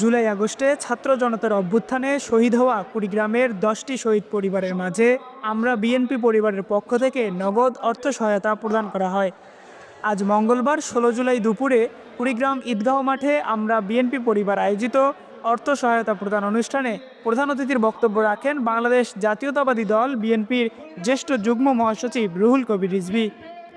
জুলাই আগস্টে ছাত্র জনতার অভ্যুত্থানে শহীদ হওয়া কুড়িগ্রামের দশটি শহীদ পরিবারের মাঝে আমরা বিএনপি পরিবারের পক্ষ থেকে নগদ অর্থ সহায়তা প্রদান করা হয়। আজ মঙ্গলবার ষোলো জুলাই দুপুরে কুড়িগ্রাম ঈদগাহ মাঠে আমরা বিএনপি পরিবার আয়োজিত অর্থ সহায়তা প্রদান অনুষ্ঠানে প্রধান অতিথির বক্তব্য রাখেন বাংলাদেশ জাতীয়তাবাদী দল বিএনপির জ্যেষ্ঠ যুগ্ম মহাসচিব রুহুল কবির রিজভী।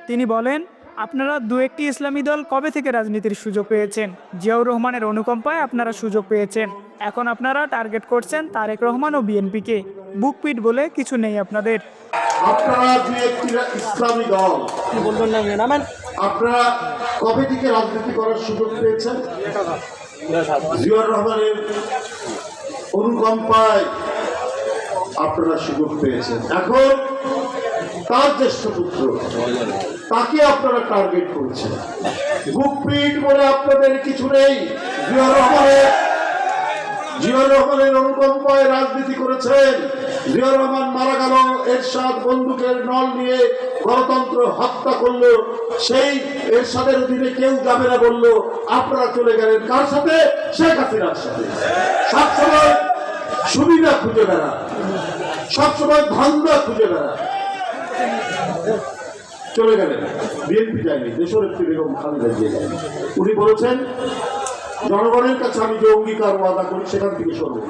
তিনি বলেন আপনারা দু একটি ইসলামী দল কবে থেকে রাজনীতির সুযোগ পেয়েছেন? জিয়াউর রহমানের অনুকম্পায় আপনারা সুযোগ পেয়েছেন। এখন আপনারা টার্গেট করছেন তারেক রহমান ও বিএনপিকে। বুকপিট বলে কিছু নেই আপনাদের। আপনারা দু একটি ইসলামী দল। কি বলবেন না আপনারা কবে থেকে রাজনীতি করার সুযোগ পেয়েছেন? জিয়াউর রহমানের অনুকম্পায় আপনারা সুযোগ পেয়েছেন। এখন তার জ্যেষ্ঠ পুত্র তাকে আপনারা টার্গেট করছেন। বুকপিট বলে আপনাদের কিছু নেই। রাজনীতি করেছেন। জিয়াউর রহমান মারা গেল, এরশাদ বন্দুকের নল নিয়ে গণতন্ত্র হত্যা করল। সেই এরশাদের অধীনে কেউ যাবে না বলল, আপনারা চলে গেলেন। কার সাথে? শেখ হাসিনার সাথে। সবসময় সুবিধা খুঁজে বেড়া সবসময় ধান্দা খুঁজে বেড়া চলে গেলেন। বিএনপি যায়নি দেশনেত্রী বেগম যায়নি। উনি বলেছেন, জনগণের কাছে আমি যে অঙ্গীকার করি, সেখান থেকে সরব।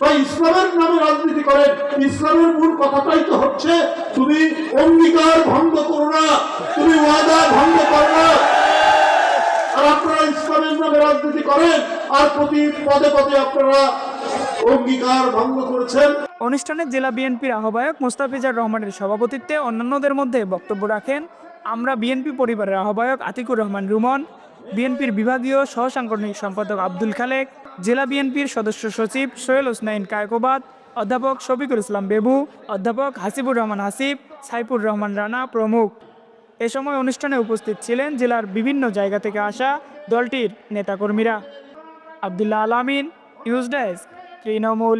না ইসলামের নামে রাজনীতি ইসলামের মূল কথাটাই তো হচ্ছে, তুমি অঙ্গীকার ভঙ্গ করো না, তুমি ওয়াদা ভঙ্গ করো না। আর আপনারা ইসলামের নামে রাজনীতি করেন, আর প্রতি পদে পদে আপনারা অঙ্গীকার ভঙ্গ করেছেন। অনুষ্ঠানে জেলা বিএনপির আহ্বায়ক মোস্তাফিজার রহমানের সভাপতিত্বে অন্যান্যদের মধ্যে বক্তব্য রাখেন আমরা বিএনপি পরিবারের আহ্বায়ক আতিকুর রহমান রুমন, বিএনপির বিভাগীয় সহ সাংগঠনিক সম্পাদক আব্দুল খালেক, জেলা বিএনপির সদস্য সচিব সোহেল হোসনাইন কায়কোবাদ, অধ্যাপক শফিকুল ইসলাম বেবু, অধ্যাপক হাসিবুর রহমান হাসিব, সাইফুর রহমান রানা প্রমুখ। এ সময় অনুষ্ঠানে উপস্থিত ছিলেন জেলার বিভিন্ন জায়গা থেকে আসা দলটির নেতাকর্মীরা। আবদুল্লাহ আলামিন নিউজ তৃণমূল